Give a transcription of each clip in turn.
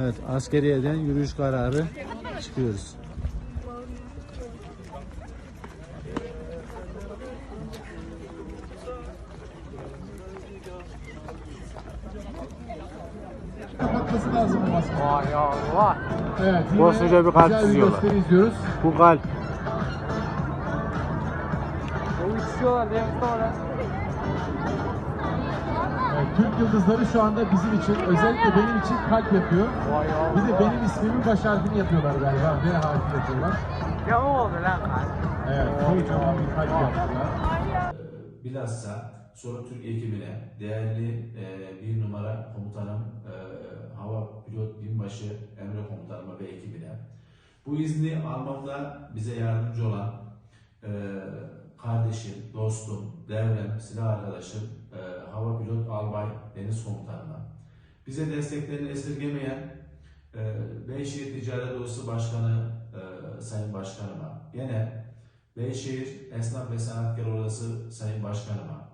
Evet askeriyeden yürüyüş kararı çıkıyoruz. Kapatması lazım bu maske. Vay Allah. Evet. yine bir kalp güzel bir çiziyorlar. gösteri izliyoruz. Bu kalp. O uçuyorlar sonra? Evet, Türk yıldızları şu anda bizim için, özellikle benim için kalp yapıyor. Bir de benim ismimin baş harfini yapıyorlar galiba. V harfi yapıyorlar. Ya o oldu lan. Evet, kocaman bir kalp yaptılar. Bilhassa sonra Türk ekibine değerli e, bir numara komutanım e, hava pilot binbaşı Emre komutanıma ve ekibine bu izni almamda bize yardımcı olan e, kardeşim, dostum, devrem, silah arkadaşım e, hava pilot albay deniz komutanıma bize desteklerini esirgemeyen e, Beyşehir Ticaret Odası Başkanı e, Sayın Başkanıma gene Beyşehir Esnaf ve Sanatkar Odası Sayın Başkanıma,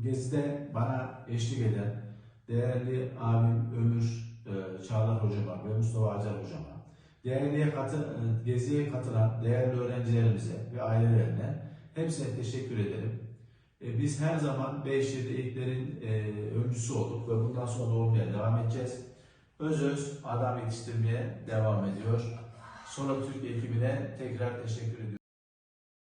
gezide bana eşlik eden değerli abim Ömür e, Çağlar Hocama ve Mustafa Acar Hocama, değerliye katı, e, geziye katılan değerli öğrencilerimize ve ailelerine hepsine teşekkür ederim. Biz her zaman Beyşehir'de ilklerin e, öncüsü olduk ve bundan sonra olmaya devam edeceğiz. Öz öz adam yetiştirmeye devam ediyor. Sonra Türk ekibine tekrar teşekkür ediyorum.